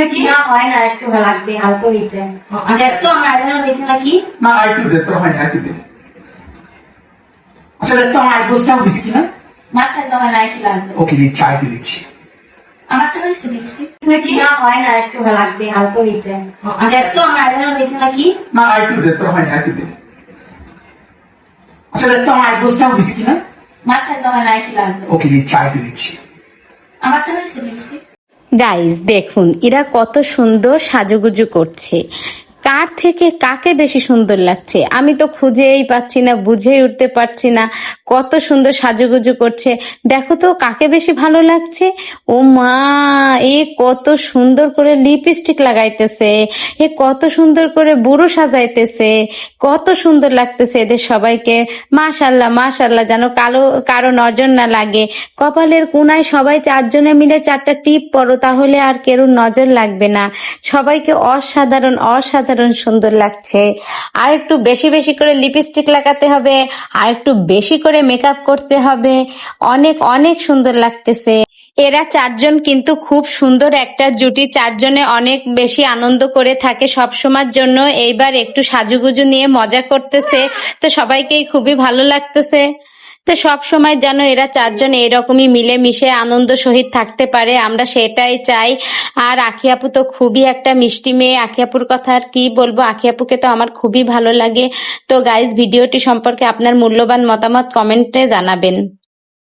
নাকি? না হয় না একটু লাগবে হালকা হয়েছে। আচ্ছা। দেখছ আমার আইলাইনার হয়েছে নাকি? না আর একটু হয় না একটু আচ্ছা তো আমার আইব্রোসটাও দিছি কিনা? মাঝখানে তো হয় না একটু লাগবে। ওকে দিচ্ছি আর একটু দিচ্ছি। আমারটা হয়েছে লিপস্টিক নাকি? না হয় না একটু লাগবে হালকা হয়েছে। আচ্ছা। দেখছ আমার আইলাইনার হয়েছে নাকি? না আর একটু দে হয় না একটু দে আচ্ছা দেখ আমার আইব্রোসটাও দিছি কিনা? মাঝখানে তো হয় না একটু লাগবে। ওকে দিচ্ছি আর একটু দিচ্ছি। আমারটা হয়েছে লিপস্টিক গাইজ দেখুন এরা কত সুন্দর সাজুগুজু করছে। কার থেকে কাকে বেশি সুন্দর লাগছে? আমি তো খুঁজেই পাচ্ছি না, বুঝেই উঠতে পারছি না কত সুন্দর সাজুগুজু করছে। দেখো তো কাকে বেশি ভালো লাগছে? ও মা, এ কত সুন্দর করে লিপস্টিক লাগাইতেছে, এ কত সুন্দর করে বুড়ো সাজাইতেছে, কত সুন্দর লাগতেছে এদের সবাইকে। মাশাল্লাহ মাশাল্লাহ যেন কালো, কারও নজর না লাগে। কপালের কোনায় সবাই চারজনে মিলে চারটা টিপ পরো, তাহলে আর কেউ নজর লাগবে না। সবাইকে অসাধারণ অসাধারণ সুন্দর লাগছে। আর একটু বেশি বেশি করে লিপস্টিক লাগাতে হবে, আর একটু বেশি করে মেকআপ করতে হবে। অনেক অনেক সুন্দর লাগতেছে। এরা চারজন কিন্তু খুব সুন্দর একটা জুটি, চারজনে অনেক বেশি আনন্দ করে থাকে সব সময়ের জন্য। এইবার একটু সাজুগুজু নিয়ে মজা করতেছে, তো সবাইকেই খুবই ভালো লাগতেছে। তো সব সময় যেন এরা চারজন এরকমই মিলে মিশে আনন্দ সহিত থাকতে পারে, আমরা সেটাই চাই। আর আখি আপু তো খুবই একটা মিষ্টি মেয়ে, আখি আপুর কথা আর কি বলব? আখি আপুকে তো আমার খুবই ভালো লাগে। তো গাইজ ভিডিওটি সম্পর্কে আপনার মূল্যবান মতামত কমেন্টে জানাবেন।